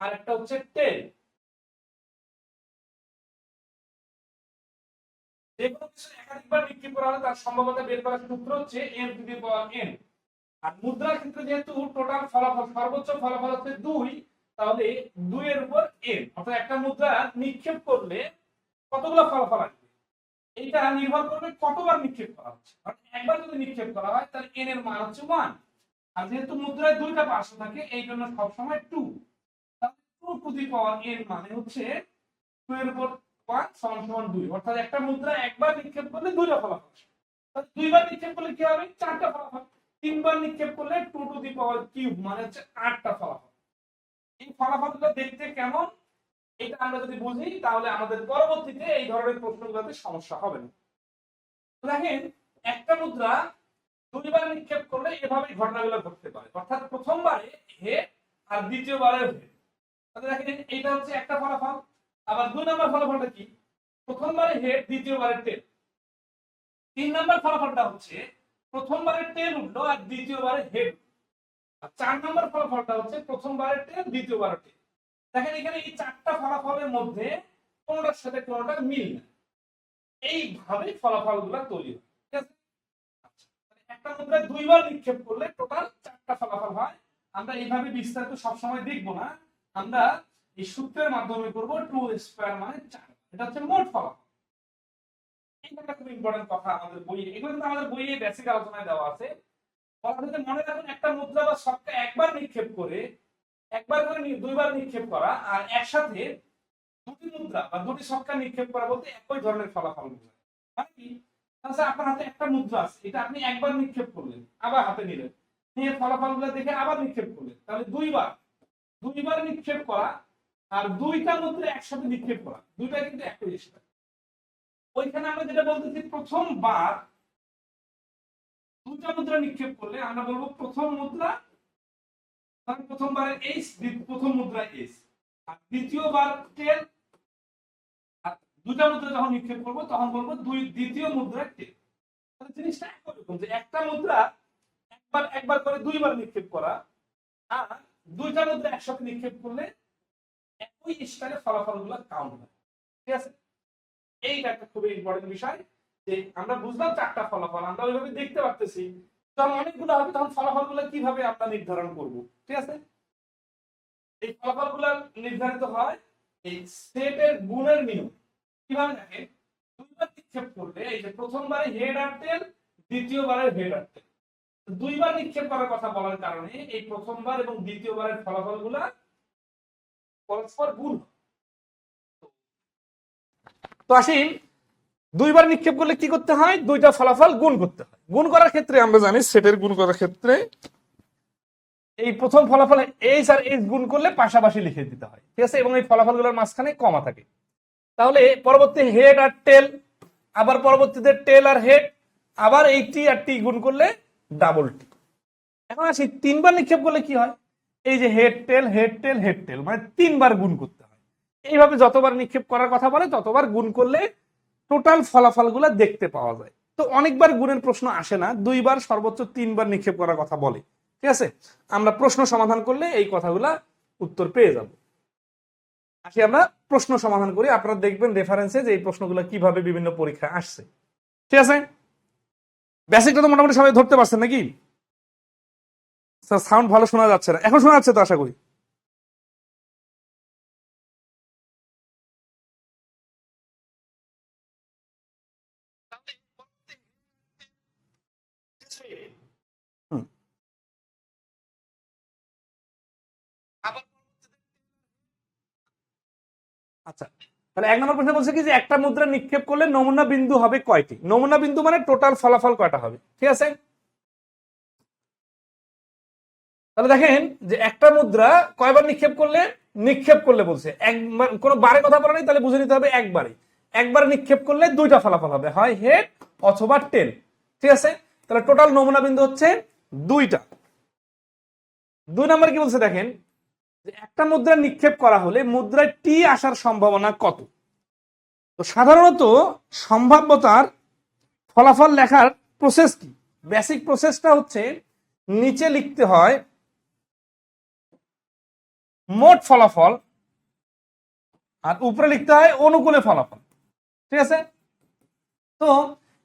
আর একটা হচ্ছে টেল যে কোনো কিছু একাধিকবার নিক্ষেপ করা হলে তার সম্ভাব্যতা বের করার সূত্র হচ্ছে n to the power n আর মুদ্রার ক্ষেত্রে যেহেতু টোটাল ফলাফল, সর্বোচ্চ ফলাফল হচ্ছে দুই, তাহলে দুই এর উপর এন অর্থাৎ একটা মুদ্রা নিক্ষেপ করলে কতগুলো ফলাফল আসবে? এইটা নির্ভর করবে কতবার নিক্ষেপ করা হচ্ছে। একবার যদি নিক্ষেপ করা হয়, তাহলে এন এর মান হচ্ছে ওয়ান আর যেহেতু মুদ্রায় দুইটা পার্শ্ব থাকে এই জন্য সবসময় টু মানে একটা মুদ্রা একবার নিক্ষেপ করলে দুইটা দুইবার নিক্ষেপ করলে কি হবে? চারটা তিনবার নিক্ষেপ করলে মানে আটটা দেখতে কেমন? এটা আমরা যদি বুঝি, তাহলে আমাদের পরবর্তীতে এই ধরনের প্রশ্নগুলোতে সমস্যা হবে না। দেখেন, একটা মুদ্রা দুইবার নিক্ষেপ করলে এভাবে ঘটনাগুলো ঘটতে পারে। অর্থাৎ প্রথমবারে হেড আর দ্বিতীয়বারে হেড তাহলে দেখেন এইটা হচ্ছে একটা ফলাফল। আবার দুই নম্বর ফলাফলটা কি? প্রথমবারে হেড দ্বিতীয়বারে টেল তিন নম্বর ফলাফলটা হচ্ছে প্রথমবারে টেল উঠল আর দ্বিতীয়বারে হেড আর চার নম্বর ফলাফলটা হচ্ছে প্রথমবারে টেল দ্বিতীয়বারে টেল দেখেন এখানে এই চারটা ফলাফলের মধ্যে কোনটার সাথে কোনটা মিল না এইভাবে ফলাফলগুলো তৈরি হয় আচ্ছা, একটা মুদ্রায় দুইবার নিক্ষেপ করলে টোটাল চারটা ফলাফল হয়। আমরা এইভাবে বিস্তারিত সবসময় দেখব না। আমরা এই সূত্রের মাধ্যমে করব টু স্কোয়ার মানে চার। এটা হচ্ছে মোট ফলাফল। এইটা খুব ইম্পর্টেন্ট কথা আমাদের বইয়ে। এগুলো কিন্তু আমাদের বইয়ে বেসিক আলোচনায় দেওয়া আছে। বলা মনে রাখুন একটা মুদ্রা বা সবটা একবার নিক্ষেপ করে, একবার করে দুইবার নিক্ষেপ করা আর একসাথে দুটি মুদ্রা বা দুটি সক্কা নিক্ষেপ করা বলতে একই ধরনের ফলাফল বোঝায়। মানে তাহলে আপনার হাতে একটা মুদ্রা আছে, এটা আপনি একবার নিক্ষেপ করলেন, আবার হাতে নিলেন। নিয়ে ফলাফলগুলো দেখে আবার নিক্ষেপ করলেন। তাহলে দুইবার দুইবার নিক্ষেপ করা আর দুইটা মুদ্রা একসাথে নিক্ষেপ করা। দুইটা কিন্তু একই জিনিস। ওইখানে আমরা যেটা বলতেছি, প্রথমবার দুইটা মুদ্রা নিক্ষেপ করলে আমরা বলব প্রথম মুদ্রা মানে প্রথমবারে এইচ প্রথম মুদ্রা এইচ আর দ্বিতীয়বার টেন আর দুটা মুদ্রা যখন নিক্ষেপ করব, তখন বলব দুই, দ্বিতীয় মুদ্রা টেন তাহলে জিনিসটা একই রকম যে একটা মুদ্রা একবার একবার করে দুইবার নিক্ষেপ করা, আর দুইটা মুদ্রা একসাথে নিক্ষেপ করলে একই স্টাইলে ফলাফলগুলো কাউন্ট হয়। ঠিক আছে? এইটা একটা খুবই ইম্পর্টেন্ট বিষয় যে আমরা বুঝলাম চারটা ফলাফল, আমরা ওইভাবে দেখতে পারতেছি। যখন অনেকগুলো হবে, তখন ফলাফলগুলো কীভাবে আমরা নির্ধারণ করব? ঠিক আছে? এই ফলাফলগুলো নির্ধারিত হয় এই সেটের গুণের নিয়ম। কীভাবে দেখে দুইবার নিক্ষেপ করলে এই যে প্রথমবারে হেড আর টেল দ্বিতীয়বারে হেড আর টেল দুইবার নিক্ষেপ করার কথা বলার কারণে এই প্রথমবার এবং দ্বিতীয়বারের ফলাফলগুলা পরস্পর গুণ তো আসি দুইবার নিক্ষেপ করলে কি করতে হয়? দুইটা ফলাফল গুণ করতে হয়। গুণ করার ক্ষেত্রে আমরা জানি সেটের গুণ করার ক্ষেত্রে এই প্রথম ফলাফল এইচ আর এইচ গুণ করলে পাশাপাশি লিখে দিতে হয়। ঠিক আছে? এবং এই ফলাফলগুলোর মাঝখানে কমা থাকে। তাহলে পরবর্তী হেড আর টেল আবার পরবর্তীতে টেল আর হেড আবার এই টি আর টি গুণ করলে ডাবল টি এখন আসি, তিনবার নিক্ষেপ করলে কি হয়? এই যে head tail head tail head tail মানে তিনবার গুণ করতে হয়। এইভাবে যতবার নিক্ষেপ করার কথা বলে, ততবার গুণ করলে টোটাল ফলাফলগুলো দেখতে পাওয়া যায়। তো অনেকবার গুণের প্রশ্ন আসে না, দুইবার, সর্বোচ্চ তিনবার নিক্ষেপ করার কথা বলে। ঠিক আছে? আমরা প্রশ্ন সমাধান করলে এই কথাগুলা উত্তর পেয়ে যাব। আসি আমরা, প্রশ্ন সমাধান করি। আপনারা দেখবেন রেফারেন্সে যে এই প্রশ্নগুলো কীভাবে বিভিন্ন পরীক্ষায় আসছে। ঠিক আছে? বেসিকটা তো মোটামুটি সবাই ধরতে পারছেন নাকি? স্যার সাউন্ড ভালো শোনা যাচ্ছে না। এখন শোনা যাচ্ছে তো আশা করি। তাহলে এক নম্বর প্রশ্ন বলছে কি যে একটা মুদ্রা নিক্ষেপ করলে নমুনা বিন্দু হবে কয়টি? নমুনা বিন্দু মানে টোটাল ফলাফল কয়টা হবে? ঠিক আছে? তাহলে দেখেন যে একটা মুদ্রা কয়বার নিক্ষেপ করলে? নিক্ষেপ করলে বলছে। একবার, কোনো বারে কথা বলা নেই, তাহলে বুঝে নিতে হবে একবারে। একবার নিক্ষেপ করলে দুইটা ফলাফল হবে, হয় হেড অথবা টেল ঠিক আছে? তাহলে টোটাল নমুনা বিন্দু হচ্ছে দুইটা। দুই নম্বর কি বলছে দেখেন? যে একটা মুদ্রা নিক্ষেপ করা হলে মুদ্রায় টি আসার সম্ভাবনা কত? তো সাধারণত সম্ভাব্যতার ফলাফল লেখার প্রসেস কি? বেসিক প্রসেসটা হচ্ছে নিচে লিখতে হয় মোট ফলাফল আর উপরে লিখতে হয় অনুকূলে ফলাফল। ঠিক আছে? তো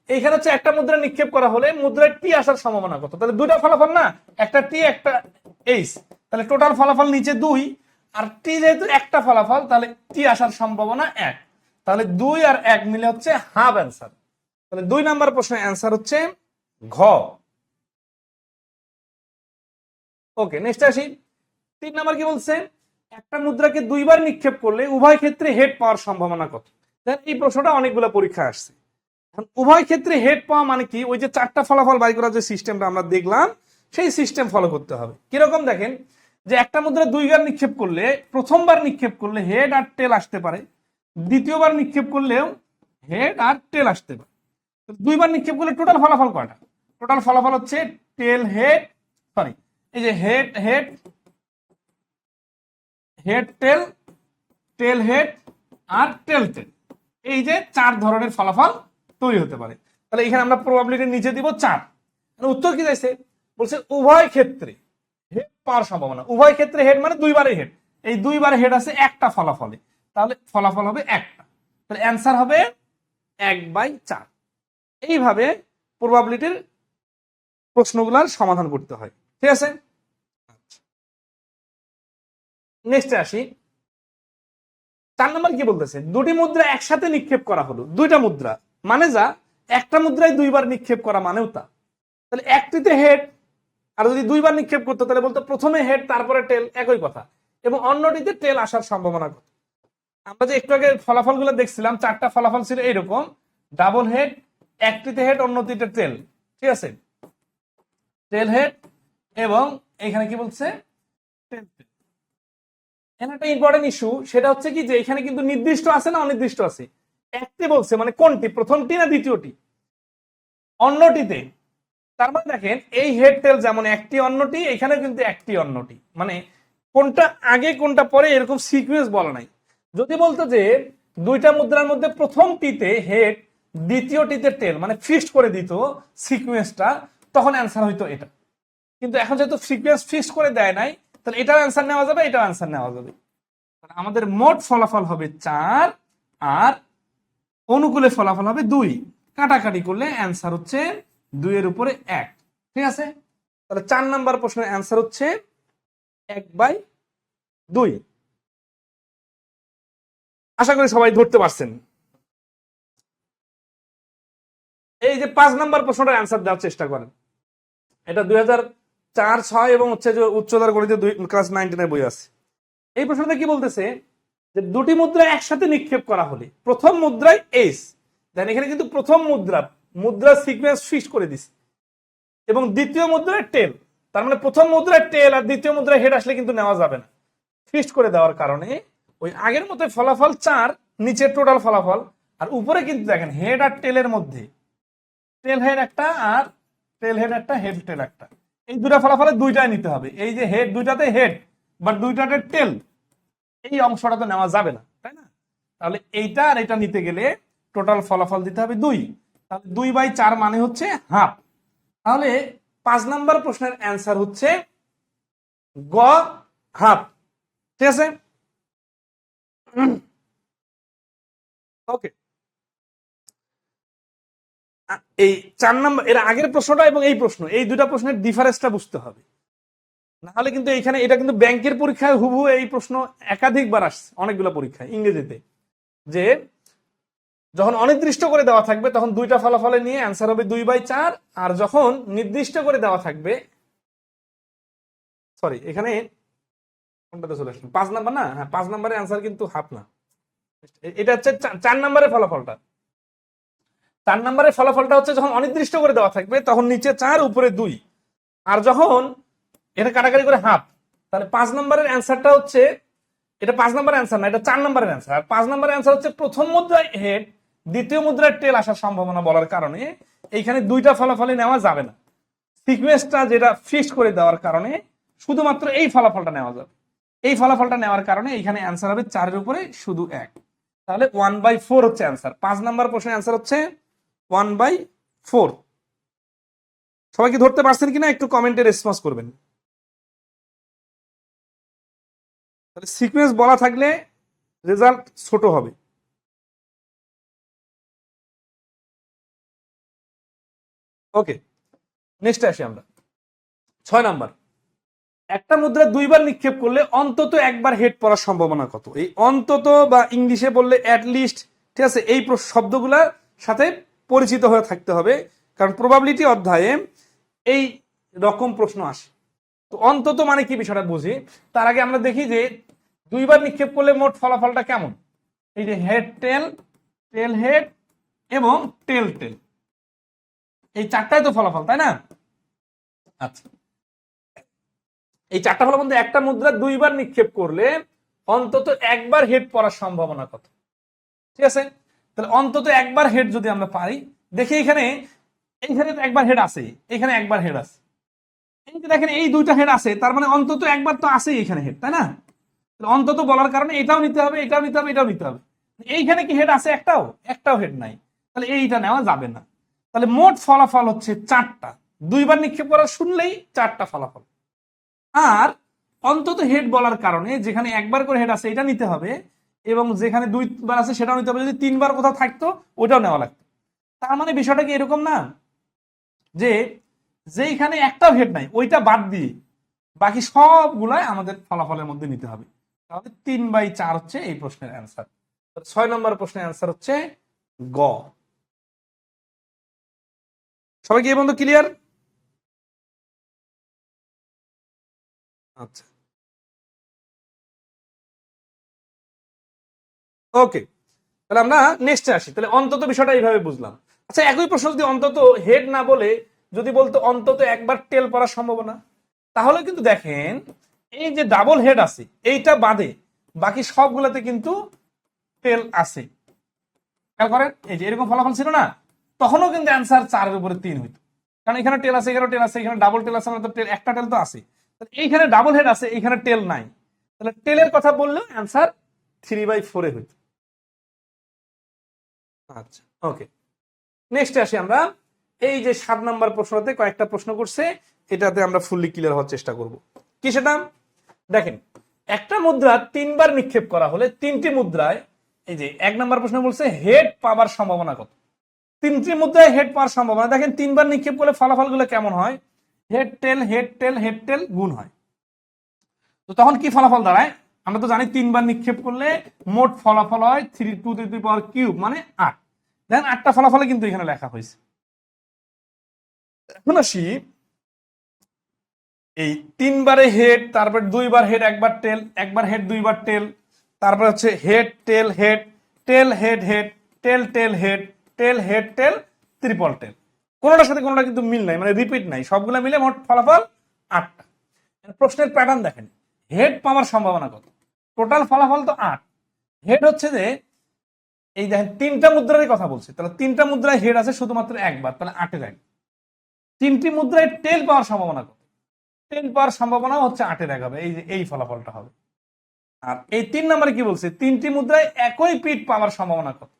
এইখানে হচ্ছে একটা মুদ্রা নিক্ষেপ করা হলে মুদ্রায় টি আসার সম্ভাবনা কত? তাহলে দুইটা ফলাফল না? একটা টি একটা এইচ তাহলে টোটাল ফলাফল নিচে দুই আর টি যেহেতু একটা ফলাফল তাহলে টি আসার সম্ভাবনা এক। তাহলে দুই আর এক মিলে হচ্ছে হাফ অ্যান্সার তাহলে দুই নাম্বার প্রশ্নের অ্যান্সার হচ্ছে ঘ। ওকে নেক্সট আসি। তিন নাম্বার কি বলছে? একটা মুদ্রাকে দুইবার নিক্ষেপ করলে উভয় ক্ষেত্রে হেড পাওয়ার সম্ভাবনা কত? দেখেন, এই প্রশ্নটা অনেকগুলো পরীক্ষা আসছে। এখন উভয় ক্ষেত্রে হেড পাওয়া মানে কি? ওই যে চারটা ফলাফল বাই করার যে সিস্টেমটা আমরা দেখলাম সেই সিস্টেম ফলো করতে হবে। কীরকম দেখেন? যে একটা মুদ্রা দুইবার নিক্ষেপ করলে, প্রথমবার নিক্ষেপ করলে হেড আর টেল আসতে পারে, দ্বিতীয়বার নিক্ষেপ করলেও হেড আর টেল আসতে পারে। দুইবার নিক্ষেপ করলে টোটাল ফলাফল কয়টা? টোটাল ফলাফল হচ্ছে টেল হেড সরি এই যে head head head tail tail head আর টেল টেল এই যে চার ধরনের ফলাফল তৈরি হতে পারে। তাহলে এখানে আমরা প্রবাবিলিটি নিচে দিব চার। উত্তর কি যাইছে বলছে উভয় ক্ষেত্রে পাওয়ার সম্ভাবনা। উভয় ক্ষেত্রে হেড মানে দুইবারে হেড এই দুইবারে হেড আছে একটা ফলাফলে। তাহলে ফলাফল হবে একটা। তাহলে অ্যান্সার হবে এক বাই চার। এইভাবে প্রবাবিলিটির প্রশ্নগুলার সমাধান করতে হয়। ঠিক আছে? নেক্সটে আসি। চার নম্বর কি বলতেছে? দুটি মুদ্রা একসাথে নিক্ষেপ করা হলো। দুইটা মুদ্রা। মানে যা, একটা মুদ্রায় দুইবার নিক্ষেপ করা মানেও তা। তাহলে একটিতে হেড আর যদি দুইবার নিক্ষেপ করতো, তাহলে বলতো প্রথমে হেড তারপরে টেল একই কথা। এবং অন্যটিতে টেল আসার সম্ভাবনা কত? আমরা যে একটু আগে ফলাফলগুলো দেখছিলাম, চারটা ফলাফল ছিল এইরকম। ডাবল হেড একটিতে হেড অন্যটিতে টেল ঠিক আছে? টেল হেড এবং এখানে কি বলছে? টেল এখানে একটা ইম্পর্টেন্ট ইস্যু সেটা হচ্ছে কি যে এখানে কিন্তু নির্দিষ্ট আছে না অনির্দিষ্ট আছে? একটি বলছে মানে কোনটি? প্রথমটি না দ্বিতীয়টি? অন্যটিতে তার মানে দেখেন, এই হেড টেল যেমন একটি অন্যটি এখানে কিন্তু একটি অন্যটি। মানে কোনটা আগে, কোনটা পরে এরকম সিকুয়েন্স বলা নাই। যদি বলতো যে দুইটা মুদ্রার মধ্যে প্রথমটিতে হেড দ্বিতীয়টিতে টেল মানে ফিক্সড করে দিত সিকুয়েন্সটা তখন অ্যান্সার হইতো এটা। কিন্তু এখন যেহেতু সিকুয়েন্স ফিক্সড করে দেয় নাই, তাহলে এটাও অ্যান্সার নেওয়া যাবে এটাও অ্যান্সার নেওয়া যাবে। আমাদের মোট ফলাফল হবে চার, আর অনুকূলে ফলাফল হবে দুই। কাটাকাটি করলে অ্যান্সার হচ্ছে দুইয়ের উপরে এক। ঠিক আছে? তাহলে চার নাম্বার প্রশ্নের অ্যান্সার হচ্ছে এক বাই দুই। আশা করি সবাই ধরতে পারছেন। এই যে পাঁচ নাম্বার প্রশ্নটার অ্যান্সার দেওয়ার চেষ্টা করেন। এটা দুই হাজার চার, ছয় এবং হচ্ছে যে উচ্চতর গণিতে ক্লাস নাইনটিনের বই আছে। এই প্রশ্নটা কি বলতেছে? যে দুটি মুদ্রা একসাথে নিক্ষেপ করা হলে প্রথম মুদ্রায় এস দেন এখানে কিন্তু প্রথম মুদ্রা মুদ্রা সিকোয়েন্স ফিক্স করে দিছে। এবং দ্বিতীয় মুদ্রায় টেল তার মানে প্রথম মুদ্রায় টেল আর দ্বিতীয় মুদ্রায় হেড আসলে কিন্তু নেওয়া যাবে না। ফিক্সড করে দেওয়ার কারণে ওই আগের মতো ফলাফল চার নিচের টোটাল ফলাফল, আর উপরে কিন্তু দেখেন হেড আর টেলের মধ্যে। টেল হেড একটা আর টেল হেড একটা হেড টেল একটা। এই দুটা ফলাফলে দুইটাই নিতে হবে। এই যে হেড দুইটাতে হেড বাট দুইটাতে টেল এই অংশটা তো নেওয়া যাবে না, তাই না? তাহলে এইটা আর এটা নিতে গেলে টোটাল ফলাফল দিতে হবে দুই। তাহলে দুই বাই চার মানে হচ্ছে হাফ। তাহলে পাঁচ নাম্বার প্রশ্নের অ্যান্সার হচ্ছে গ হাফ। ঠিক আছে? ওকে। এই চার নাম্বার, এর আগের প্রশ্নটা এবং এই প্রশ্ন, এই দুটা প্রশ্নের ডিফারেন্সটা বুঝতে হবে। নাহলে কিন্তু এখানে এটা কিন্তু ব্যাংকের পরীক্ষায় হুবহু এই প্রশ্ন একাধিকবার আসছে, অনেকগুলো পরীক্ষায়, ইংরেজিতে। যে যখন অনির্দিষ্ট করে দেওয়া থাকবে, তখন দুইটা ফলাফলে নিয়ে অ্যান্সার হবে দুই বাই চার, আর যখন নির্দিষ্ট করে দেওয়া থাকবে সরি এখানে কোনটাতে চলে আসলাম পাঁচ নাম্বার না? হ্যাঁ পাঁচ নাম্বারের অ্যান্সার কিন্তু হাফ না। এটা হচ্ছে চার নাম্বারের ফলাফলটা। চার নাম্বারের ফলাফলটা হচ্ছে যখন অনির্দিষ্ট করে দেওয়া থাকবে, তখন নিচে চার, উপরে দুই। আর যখন এটা কাটাকাটি করে হাফ তাহলে পাঁচ নাম্বারের অ্যান্সারটা হচ্ছে, এটা পাঁচ নম্বর অ্যান্সার না, এটা চার নম্বরের অ্যান্সার আর পাঁচ নম্বরের অ্যান্সার হচ্ছে প্রথম মুদ্রায় হেড দ্বিতীয় মুদ্রায় টেল আসার সম্ভাবনা বলার কারণে এইখানে দুইটা ফলাফলই নেওয়া যাবে না। সিকোয়েন্সটা যেটা ফিক্সড করে দেওয়ার কারণে শুধুমাত্র এই ফলাফলটা নেওয়া যাবে। এই ফলাফলটা নেওয়ার কারণে এখানে অ্যান্সার হবে চারের উপরে শুধু এক। তাহলে ওয়ান বাই ফোর হচ্ছে অ্যান্সার পাঁচ নাম্বার প্রশ্নের অ্যান্সার হচ্ছে ওয়ান বাই ফোর সবাইকে ধরতে পারছেন কিনা একটু কমেন্টে রেসপন্স করবেন। তাহলে সিকোয়েন্স বলা থাকলে রেজাল্ট ছোট হবে। ওকে নেক্সট আসি আমরা। ছয় নাম্বার। একটা মুদ্রা দুইবার নিক্ষেপ করলে অন্তত একবার হেড পড়ার সম্ভাবনা কত? এই অন্তত বা ইংলিশে বললে লিস্ট ঠিক আছে, এই শব্দগুলার সাথে পরিচিত হয়ে থাকতে হবে। কারণ প্রবাবিলিটি অধ্যায়ে এই রকম প্রশ্ন আসে। তো অন্তত মানে কি বিষয়টা বুঝি? তার আগে আমরা দেখি যে দুইবার নিক্ষেপ করলে মোট ফলাফলটা কেমন? এই যে হেড টেল টেল হেড এবং টেল টেল এই চারটাই তো ফলাফল, তাই না? আচ্ছা। এই চারটা ফলের মধ্যে একটা মুদ্রা দুইবার নিক্ষেপ করলে অন্তত একবার হেড পড়ার সম্ভাবনা কত? ঠিক আছে? তাহলে অন্তত একবার হেড যদি আমরা পাই, দেখি এখানে, এইখানে তো একবার হেড আছে, এখানে একবার হেড আছে। এই যে দেখেন, এই দুইটা হেড আছে, তার মানে অন্তত একবার তো আছে এখানে হেড, তাই না? অন্তত বলার কারণে এটাও নিতে হবে, এটাও নিতে হবে, এটাও নিতে হবে। এইখানে কি হেড আছে? একটাও একটাও হেড নাই। তাহলে এইটা নেওয়া যাবে না। তাহলে মোট ফলাফল হচ্ছে চারটা। দুইবার নিক্ষেপ করা শুনলেই চারটা ফলাফল। আর অন্তত হেড বলার কারণে যেখানে একবার করে হেড আছে এটা নিতে হবে এবং যেখানে দুইবার আছে সেটাও নিতে হবে। যদি তিনবার কোথাও থাকতো, ওটাও নেওয়া লাগতো। তার মানে বিষয়টা কি এরকম না? যে যেইখানে একটাও হেড নাই, ওইটা বাদ দিয়ে বাকি সবগুলাই আমাদের ফলাফলের মধ্যে নিতে হবে। তাহলে তিন বাই চার হচ্ছে এই প্রশ্নের অ্যান্সার ছয় নম্বর প্রশ্নের অ্যান্সার হচ্ছে গ। সবাই কি বন্ধু ক্লিয়ার আচ্ছা। ওকে তাহলে আমরা নেক্সটে আসি। তাহলে অন্তত বিষয়টা এইভাবে বুঝলাম। আচ্ছা একই প্রশ্ন যদি অন্তত হেড না বলে, যদি বলতো অন্তত একবার টেল পড়ার সম্ভাবনা? তাহলে কিন্তু দেখেন, এই যে ডাবল হেড আছে, এইটা বাদে বাকি সবগুলোতে কিন্তু টেল আছে। খেয়াল করেন? এই যে এরকম ফলাফল ছিল না? তখনও কিন্তু অ্যান্সার চারের উপরে তিন হইতো। কারণ এখানে টেল আছে এখানে টেল আছে, এখানে ডাবল টেল আছে টেল একটা টেল তো আছে এইখানে ডাবল হেড আছে, এইখানে টেল নাই। তাহলে টেলের কথা বললেও অ্যান্সার থ্রি বাই ফোরে হইতো। আচ্ছা ওকে নেক্সট আসি আমরা। এই যে সাত নাম্বার প্রশ্নতে কয়েকটা প্রশ্ন করছে, এটাতে আমরা ফুললি ক্লিয়ার হওয়ার চেষ্টা করব। কি সেটা দেখেন, একটা মুদ্রা তিনবার নিক্ষেপ করা হলে তিনটি মুদ্রায়, এই যে এক নাম্বার প্রশ্ন বলছে হেড পাওয়ার সম্ভাবনা কত? তিনটি মধ্যে হেড পাওয়ার সম্ভাবনা। দেখেন, তিনবার নিক্ষেপ করলে ফলাফলগুলো কেমন হয়? Head tail head tail head tail গুণ হয়। তো তখন কি ফলাফল দাঁড়ায়? আমরা তো জানি তিনবার নিক্ষেপ করলে মোট ফলাফল হয় three two three power cube মানে আট। দেখেন আটটা ফলাফলে কিন্তু এখানে লেখা হয়েছে। এখন আসি, এই তিনবারে হেড তারপর দুইবার হেড একবার টেল একবার হেড দুইবার টেল তারপর হচ্ছে head tail head tail head head tail tail head tail, head tail, triple tail. কোনোটার সাথে কোনোটা কিন্তু মিল নাই মানে রিপিট নাই। সবগুলো মিলে মোট ফলাফল আটটা। প্রশ্নের প্যাটার্ন দেখেন। হেড পাওয়ার সম্ভাবনা কত? টোটাল ফলাফল তো আট। হেড হচ্ছে যে, এই দেখেন, তিনটা মুদ্রারই কথা বলছে। তাহলে তিনটা মুদ্রায় হেড আছে শুধুমাত্র একবার, তাহলে আটের এক তিনটি মুদ্রায় টেল পাওয়ার সম্ভাবনা কত? টেল পাওয়ার সম্ভাবনা হচ্ছে আটের এক হবে, এই যে, এই ফলাফলটা হবে। আর এই তিন নম্বরে কি বলছে? তিনটি মুদ্রায় একই পিঠ পাওয়ার সম্ভাবনা কত?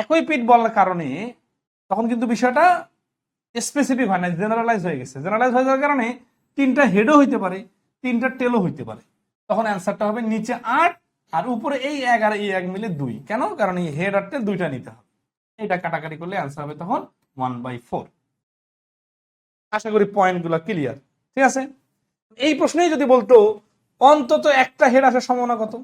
একই পিঠ বলার কারণে তখন কিন্তু বিষয়টা স্পেসিফিক হয় না জেনারেলাইজ হয়ে গেছে। জেনারেলাইজ হয়ে যাওয়ার কারণে তিনটা হেডও হইতে পারে, তিনটা টেলও হইতে পারে। তখন অ্যান্সারটা হবে নিচে আট আর উপরে এই এক আর এই এক মিলে দুই। কেন? কারণ এই হেড আর টেল দুইটা নিতে হবে। এটা কাটাকাটি করলে অ্যান্সার হবে তখন ওয়ান বাই ফোর আশা করি পয়েন্টগুলো ক্লিয়ার ঠিক আছে? এই প্রশ্নেই যদি বলতো, অন্তত একটা হেড আসার সম্ভাবনা কত?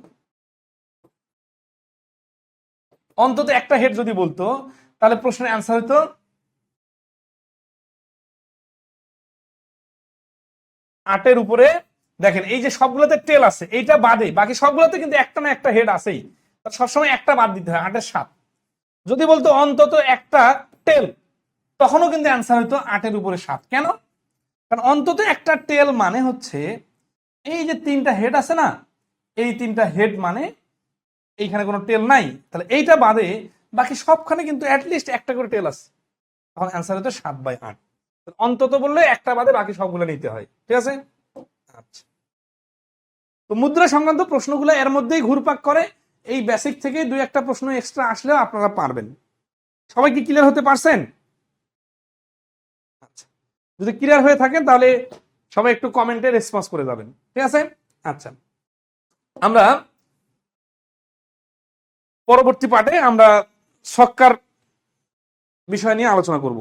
অন্তত একটা হেড যদি বলতো, তাহলে প্রশ্নের অ্যান্সার হতো আটের উপরে, দেখেন এই যে সবগুলোতে টেল আছে, এইটা বাদে, বাকি সবগুলোতে কিন্তু একটা না একটা হেড আছেই। সবসময় একটা বাদ দিতে হয়, আটের সাত। যদি বলতো অন্তত একটা টেল তখনও কিন্তু অ্যান্সার হতো আটের উপরে সাত। কেন? কারণ অন্তত একটা টেল মানে হচ্ছে, এই যে তিনটা হেড আছে না, এই তিনটা হেড মানে এইখানে কোনো টেল নাই, তাহলে এইটা বাদে বাকি সবখানে কিন্তু অ্যাটলিস্ট একটা করে টেল আছে। তখন অ্যান্সার হতো সাত বাই আট। অন্তত বললে একটা বাদে বাকি সবগুলো নিতে হয়, ঠিক আছে? আচ্ছা। তো মুদ্রা সংক্রান্ত প্রশ্নগুলো এর মধ্যেই ঘুরপাক করে। এই বেসিক থেকে দুই একটা প্রশ্ন এক্সট্রা আসলেও আপনারা পারবেন। সবাই কি ক্লিয়ার হতে পারছেন? আচ্ছা। যদি ক্লিয়ার হয়ে থাকেন তাহলে সবাই একটু কমেন্টে রেসপন্স করে যাবেন, ঠিক আছে? আচ্ছা। আমরা পরবর্তী পার্টে আমরা সক্কার বিষয় নিয়ে আলোচনা করব।